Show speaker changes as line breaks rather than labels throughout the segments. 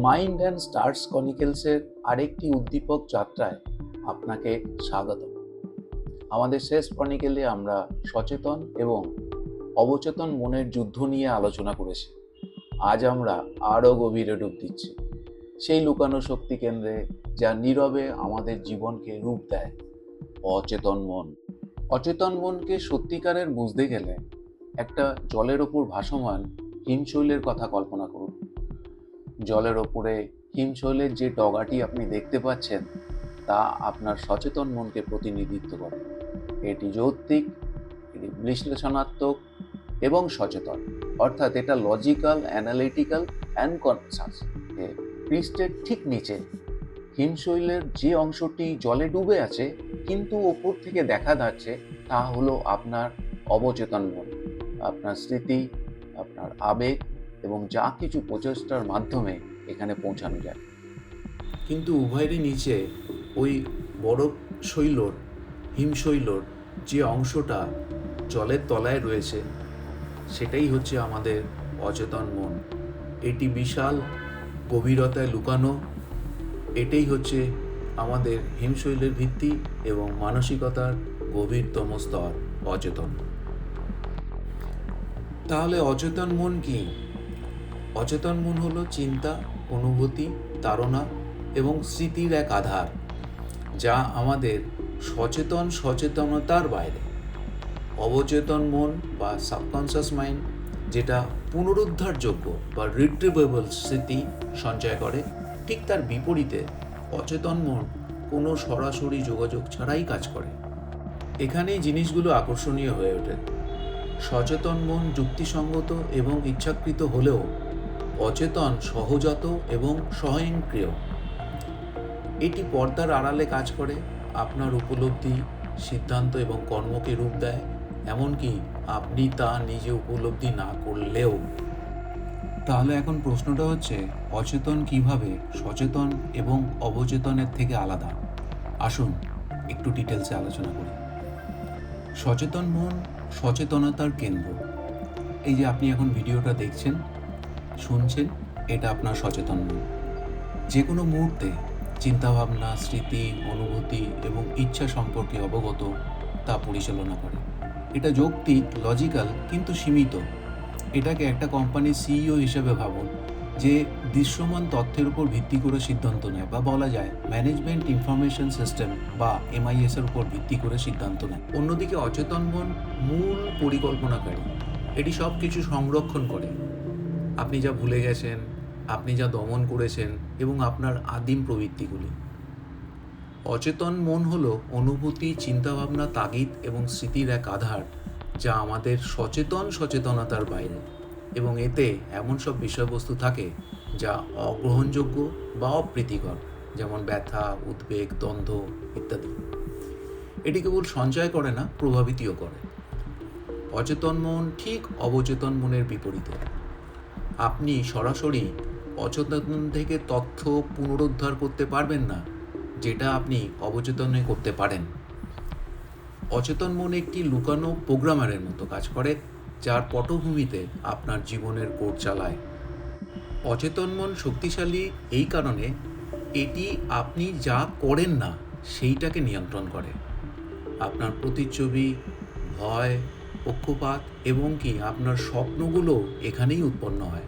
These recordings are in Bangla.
মাইন্ড অ্যান্ড স্টার্স কনিকেলসের আরেকটি উদ্দীপক যাত্রায় আপনাকে স্বাগত আমাদের শেষ কনিকেলে আমরা সচেতন এবং অবচেতন মনের যুদ্ধ নিয়ে আলোচনা করেছি। আজ আমরা আরও গভীরে ডুব দিচ্ছি। সেই লুকানো শক্তি কেন্দ্রে যা নীরবে আমাদের জীবনকে রূপ দেয়। অচেতন মন। অচেতন মনকে সত্যিকারের বুঝতে গেলে একটা জলের ওপর ভাসমান হিমশৈলের কথা কল্পনা করুন। জলের ওপরে হিমশৈলের যে ডগাটি আপনি দেখতে পাচ্ছেন, তা আপনার সচেতন মনকে প্রতিনিধিত্ব করে। এটি যৌক্তিক, এটি বিশ্লেষণাত্মক এবং সচেতন। অর্থাৎ এটা লজিক্যাল অ্যানালিটিক্যাল অ্যান্ড কনসাস পৃষ্ঠের ঠিক নিচে হিমশৈলের যে অংশটি জলে ডুবে আছে, কিন্তু ওপর থেকে দেখা যাচ্ছে, তা হলো আপনার অবচেতন মন, আপনার স্মৃতি, আপনার আবেগ এবং যা কিছু প্রচেষ্টার মাধ্যমে এখানে পৌঁছানো যায়। কিন্তু উভয়েরই নিচে ওই বরফ শৈলর হিমশৈলর যে অংশটা জলের তলায় রয়েছে, সেটাই হচ্ছে আমাদের অচেতন মন। এটি বিশাল গভীরতায় লুকানো, এটাই হচ্ছে আমাদের হিমশৈলের ভিত্তি এবং মানসিকতার গভীরতম স্তর, অচেতন। তাহলে অচেতন মন কি? অচেতন মন হলো চিন্তা, অনুভূতি, তাড়না এবং স্মৃতির এক আধার, যা আমাদের সচেতন সচেতনতার বাইরে। অবচেতন মন বা সাবকনসিয়াস মাইন্ড যেটা পুনরুদ্ধারযোগ্য বা রিট্রিভেবল স্মৃতি সঞ্চয় করে, ঠিক তার বিপরীতে অচেতন মন কোনো সরাসরি যোগাযোগ ছাড়াই কাজ করে। এখানেই জিনিসগুলো আকর্ষণীয় হয়ে ওঠে। সচেতন মন যুক্তিসঙ্গত এবং ইচ্ছাকৃত হলেও অচেতন, সহজাত এবং স্বয়ংক্রিয় এটি পর্দার আড়ালে কাজ করে, আপনার উপলব্ধি, সিদ্ধান্ত এবং কর্মকে রূপ দেয়, এমনকি আপনি তা নিজে উপলব্ধি না করলেও। তাহলে এখন প্রশ্নটা হচ্ছে, অচেতন কীভাবে সচেতন এবং অবচেতনের থেকে আলাদা? আসুন একটু ডিটেলসে আলোচনা করি। সচেতন মন সচেতনতার কেন্দ্র। এই যে আপনি এখন ভিডিওটা দেখছেন শুনছেন, এটা আপনার সচেতন মন। যে কোনো মুহূর্তে চিন্তাভাবনা, স্মৃতি, অনুভূতি এবং ইচ্ছা সম্পর্কে অবগত তা পরিচালনা করে। এটা যৌক্তিক, লজিক্যাল কিন্তু সীমিত। এটাকে একটা কোম্পানির সিইও হিসেবে ভাবুন, যে দৃশ্যমান তথ্যের উপর ভিত্তি করে সিদ্ধান্ত নেয় বা বলা যায় ম্যানেজমেন্ট ইনফরমেশন সিস্টেম বা এমআইএস এর উপর ভিত্তি করে সিদ্ধান্ত নেয়। অন্যদিকে অচেতন মন মূল পরিকল্পনাকারী। এটি সব কিছু সংরক্ষণ করে। আপনি যা ভুলে গেছেন, আপনি যা দমন করেছেন এবং আপনার আদিম প্রবৃত্তিগুলি। অচেতন মন হল অনুভূতি, চিন্তাভাবনা, তাগিদ এবং স্মৃতির এক আধার যা আমাদের সচেতন সচেতনতার বাইরে। এবং এতে এমন সব বিষয়বস্তু থাকে যা অগ্রহণযোগ্য বা অপ্রীতিকর, যেমন ব্যথা, উদ্বেগ, দ্বন্দ্ব ইত্যাদি। এটি কেবল সঞ্চয় করে না, প্রভাবিতও করে। অচেতন মন ঠিক অবচেতন মনের বিপরীতে। আপনি সরাসরি অচেতন থেকে তথ্য পুনরুদ্ধার করতে পারবেন না, যেটা আপনি অবচেতনে করতে পারেন। অচেতন মন একটি লুকানো প্রোগ্রামারের মতো কাজ করে, যার পটভূমিতে আপনার জীবনের কোড চালায়। অচেতন মন শক্তিশালী এই কারণে এটি আপনি যা করেন না, সেইটাকে নিয়ন্ত্রণ করে। আপনার প্রতিচ্ছবি, ভয় পক্ষপাত এবং কি আপনার স্বপ্নগুলো এখানেই উৎপন্ন হয়।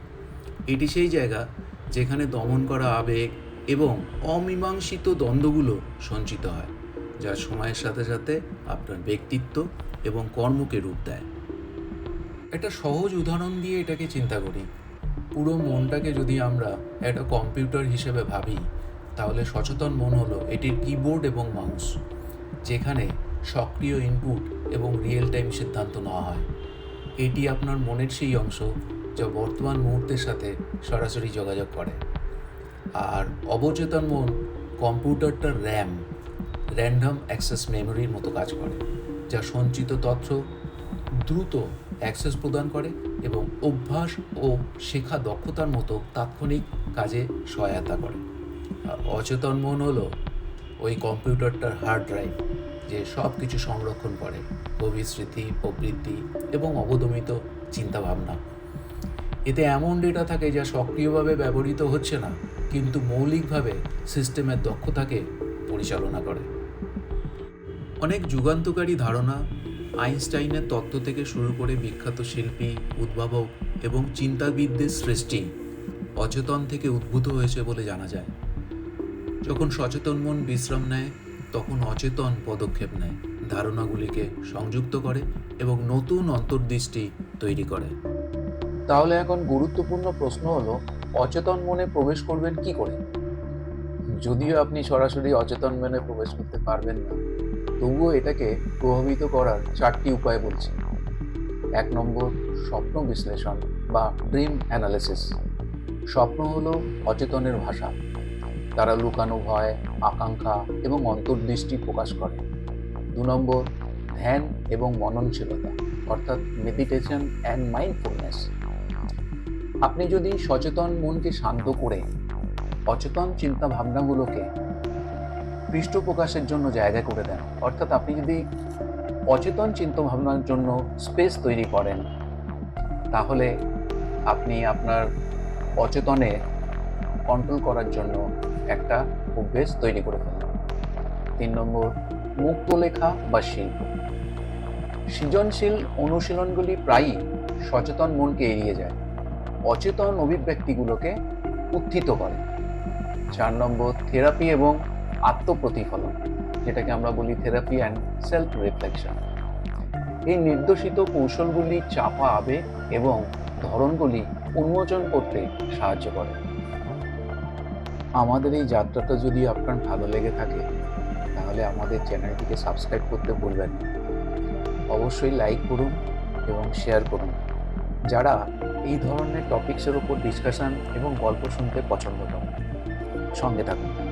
এটি সেই জায়গা যেখানে দমন করা আবেগ এবং অমীমাংসিত দ্বন্দ্বগুলো সঞ্চিত হয়, যা সময়ের সাথে সাথে আপনার ব্যক্তিত্ব এবং কর্মকে রূপ দেয়। একটা সহজ উদাহরণ দিয়ে এটাকে চিন্তা করি। পুরো মনটাকে যদি আমরা একটা কম্পিউটার হিসেবে ভাবি, তাহলে সচেতন মন হলো এটির কিবোর্ড এবং মাউস, যেখানে সক্রিয় ইনপুট এবং রিয়েল টাইম সিদ্ধান্ত নেওয়া হয়। এটি আপনার মনের সেই অংশ যা বর্তমান মুহূর্তের সাথে সরাসরি যোগাযোগ করে। আর অবচেতন মন কম্পিউটারটার র্যাম র্যান্ডম অ্যাক্সেস মেমোরির মতো কাজ করে, যা সঞ্চিত তথ্য দ্রুত অ্যাক্সেস প্রদান করে এবং অভ্যাস ও শেখা দক্ষতার মতো তাৎক্ষণিক কাজে সহায়তা করে। আর অচেতন মন হলো ওই কম্পিউটারটার হার্ড ড্রাইভ যে সব কিছু সংরক্ষণ করে। গভীর স্মৃতি, প্রবৃত্তি এবং অবদমিত চিন্তাভাবনা। এতে এমন ডেটা থাকে যা সক্রিয়ভাবে ব্যবহৃত হচ্ছে না, কিন্তু মৌলিকভাবে সিস্টেমের দক্ষতাকে পরিচালনা করে। অনেক যুগান্তকারী ধারণা আইনস্টাইনের তত্ত্ব থেকে শুরু করে বিখ্যাত শিল্পী, উদ্ভাবক এবং চিন্তাবিদদের সৃষ্টি অচেতন থেকে উদ্ভূত হয়েছে বলে জানা যায়। যখন সচেতন মন বিশ্রাম নেয় তখন অচেতন পদক্ষেপ নেয়, ধারণাগুলিকে সংযুক্ত করে এবং নতুন অন্তর্দৃষ্টি তৈরি করে। তাহলে এখন গুরুত্বপূর্ণ প্রশ্ন হলো, অচেতন মনে প্রবেশ করবেন কি করে? যদিও আপনি সরাসরি অচেতন মনে প্রবেশ করতে পারবেন না, তবুও এটাকে প্রভাবিত করার চারটি উপায় বলছি। এক নম্বর, স্বপ্ন বিশ্লেষণ বা ড্রিম অ্যানালিসিস। স্বপ্ন হলো অচেতনের ভাষা। তারা লুকানো ভয়, আকাঙ্ক্ষা এবং অন্তর্দৃষ্টি প্রকাশ করে। দু নম্বর, ধ্যান এবং মননশীলতা, অর্থাৎ মেডিটেশন অ্যান্ড মাইন্ডফুলনেস আপনি যদি সচেতন মনকে শান্ত করে, অচেতন চিন্তা ভাবনাগুলোকে পৃষ্ঠপ্রকাশের জন্য জায়গা করে দেন। অর্থাৎ আপনি যদি অচেতন চিন্তা ভাবনার জন্য স্পেস তৈরি করেন, তাহলে আপনি আপনার অচেতনে কন্ট্রোল করার জন্য একটা অভ্যেস তৈরি করে ফেললেন তিন নম্বর, মুক্ত লেখা বা শিল্প। সৃজনশীল অনুশীলনগুলি প্রায়ই সচেতন মনকে এড়িয়ে যায়, অচেতন অভিব্যক্তিগুলোকে উত্থিত করে। চার নম্বর, থেরাপি এবং আত্মপ্রতিফলন, যেটাকে আমরা বলি থেরাপি অ্যান্ড সেলফ রিফ্লেকশন এই নির্দেশিত কৌশলগুলি চাপা আবেগ এবং ধরনগুলি উন্মোচন করতে সাহায্য করে। আমাদের এই যাত্রাটা যদি আপনার ভালো লেগে থাকে, তাহলে আমাদের চ্যানেলটিকে সাবস্ক্রাইব করতে ভুলবেন না। অবশ্যই লাইক করুন এবং শেয়ার করুন। যারা এই ধরনের টপিক্সের উপর ডিসকাশন এবং গল্প শুনতে পছন্দ করেন, সঙ্গে থাকুন।